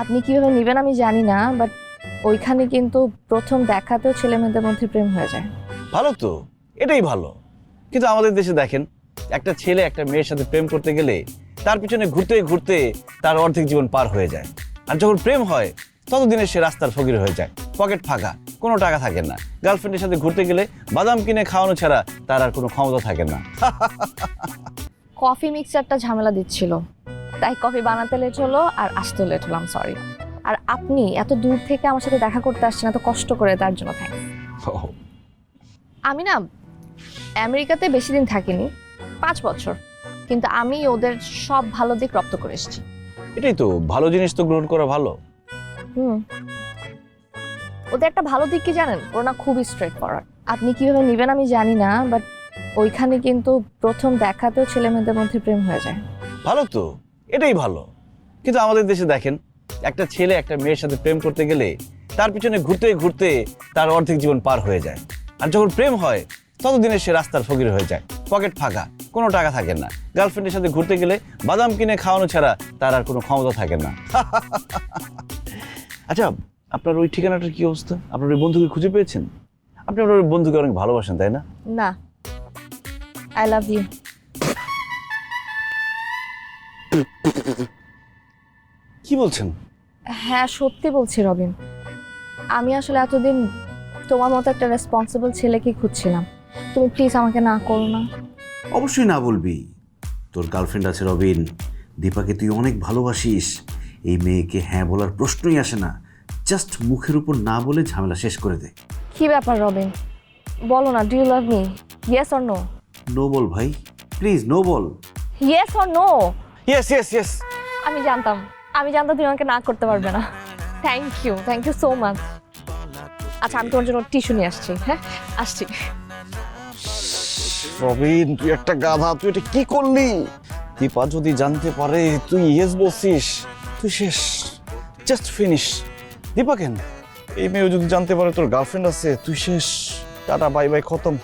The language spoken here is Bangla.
আপনি কীভাবে নেবেন আমি জানি না বাট ওইখানে কিন্তু প্রথম দেখাতেও ছেলে মেয়েদের মধ্যে প্রেম হয়ে যায়। ভালো তো এটাই ভালো। কিন্তু আমাদের দেশে দেখেন একটা ছেলে একটা মেয়ের সাথে প্রেম করতে গেলে তার পিছনে ঘুরতে ঘুরতে তার অর্ধেক জীবন পার হয়ে যায়। আর যখন প্রেম হয় ততদিনে সে রাস্তার ফকির হয়ে যায় পকেট ফাঁকা কোনো টাকা থাকে না। গার্লফ্রেন্ডের সাথে ঘুরতে গেলে বাদাম কিনে খাওয়ানো ছাড়া তার আর কোনো ক্ষমতা থাকে না। কফি মিক্সচারটা ঝামেলা দিচ্ছিল। তাই কফি বানাতে লেট হলো আর আসতে লেট হলাম সরি আর আপনি এত দূর থেকে আমার সাথে দেখা করতে আসছেন এত কষ্ট করে তার জন্য থ্যাংক আমি না আমেরিকাতে বেশি দিন থাকিনি পাঁচ বছর। কিন্তু আমি ওদের সব ভালো দিক রপ্ত করে এসেছি। এটাই তো ভালো জিনিস তো গ্রহণ করা ভালো। হুম। ওদের একটা ভালো দিক কি জানেন? ওরা না খুবই স্ট্রেট ফরওয়ার্ড আপনি কীভাবে নেবেন আমি জানি না বাট ওইখানে কিন্তু প্রথম দেখাতেও ছেলে মেয়েদের মধ্যে প্রেম হয়ে যায়। ভালো তো। এটাই ভালো। কিন্তু আমাদের দেশে দেখেন, একটা ছেলে একটা মেয়ের সাথে প্রেম করতে গেলে তার পিছনে ঘুরতে ঘুরতে তার অর্ধেক জীবন পার হয়ে যায়। আর যখন প্রেম হয়, ততদিনে সে রাস্তার ফকির হয়ে যায়, পকেট ফাঁকা, কোনো টাকা থাকে না। গার্লফ্রেন্ডের সাথে ঘুরতে গেলে বাদাম কিনে খাওয়ানো ছাড়া তার আর কোনো ক্ষমতা থাকে না। আচ্ছা আপনার ওই ঠিকানাটার কি অবস্থা? আপনার ওই বন্ধুকে খুঁজে পেয়েছেন? আপনি আপনার ওই বন্ধুকে অনেক ভালোবাসেন, তাই না? না। আই লাভ ইউ কি বলছেন? হ্যাঁ সত্যি বলছি রবিন। আমি আসলে এতদিন তোমার মতো একটা রেসপন্সিবল ছেলেকে খুঁজছিলাম। তুমি প্লিজ আমাকে না করো না। অবশ্যই না বলবি। তোর গার্লফ্রেন্ড আছে রবিন। দীপাকে তুই অনেক ভালোবাসিস। এই মেয়েকে হ্যাঁ বলার প্রশ্নই আসে না। জাস্ট মুখের উপর না বলে ঝামেলা শেষ করে দে। কি ব্যাপার রবিন? বলো না do you love me yes or no no বল ভাই। Please no ball. Yes or no yes yes yes আমি জানতাম। আমি জানতাম তুমি আমাকে না করতে পারবে না। Thank you thank you so much আচ্ছা আমি তোমার জন্য টিস্যু নিয়ে আসছি হ্যাঁ? আসছি। রবিন তুই একটা গাধা তুই এটা কি করলি? দীপা যদি জানতে পারে তুই ইয়েস বলছিস তুই শেষ। জাস্ট ফিনিশ দীপা কেন? এই মেয়ে যদি জানতে পারে তোর গার্লফ্রেন্ড আছে তুই শেষ। টাটা বাই বাই খতম।